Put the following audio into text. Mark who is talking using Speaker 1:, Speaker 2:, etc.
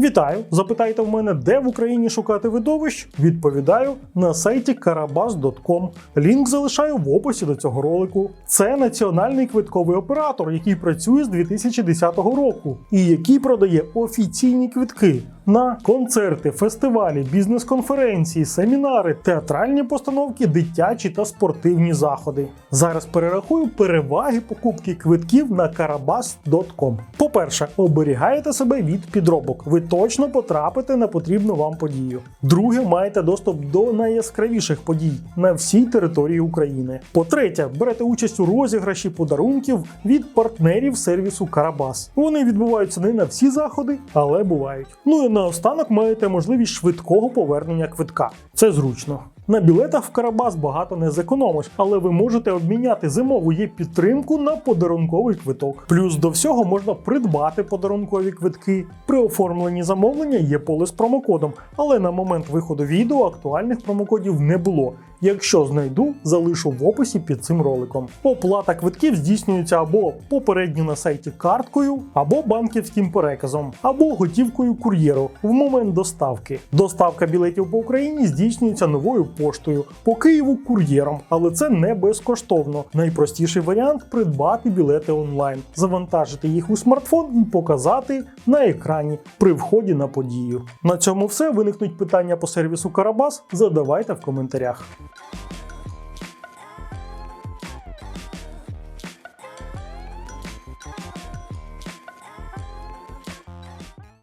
Speaker 1: Вітаю! Запитайте в мене, де в Україні шукати видовищ? Відповідаю на сайті karabas.com. Лінк залишаю в описі до цього ролику. Це національний квитковий оператор, який працює з 2010 року і який продає офіційні квитки на концерти, фестивалі, бізнес-конференції, семінари, театральні постановки, дитячі та спортивні заходи. Зараз перерахую переваги покупки квитків на karabas.com. По-перше, оберігаєте себе від підробок. Ви точно потрапите на потрібну вам подію. Друге, маєте доступ до найяскравіших подій на всій території України. По-третє, берете участь у розіграші подарунків від партнерів сервісу Карабас. Вони відбуваються не на всі заходи, але бувають. Ну і наостанок маєте можливість швидкого повернення квитка. Це зручно. На білетах в Карабас багато не зекономиш, але ви можете обміняти зимову є підтримку на подарунковий квиток. Плюс до всього можна придбати подарункові квитки. При оформленні замовлення є поле з промокодом, але на момент виходу відео актуальних промокодів не було. Якщо знайду, залишу в описі під цим роликом. Оплата квитків здійснюється або попередньо на сайті карткою, або банківським переказом, або готівкою кур'єру в момент доставки. Доставка білетів по Україні здійснюється новою поштою по Києву кур'єром, але це не безкоштовно. Найпростіший варіант придбати білети онлайн, завантажити їх у смартфон і показати на екрані при вході на подію. На цьому все. Виникнуть питання по сервісу Карабас. Задавайте в коментарях.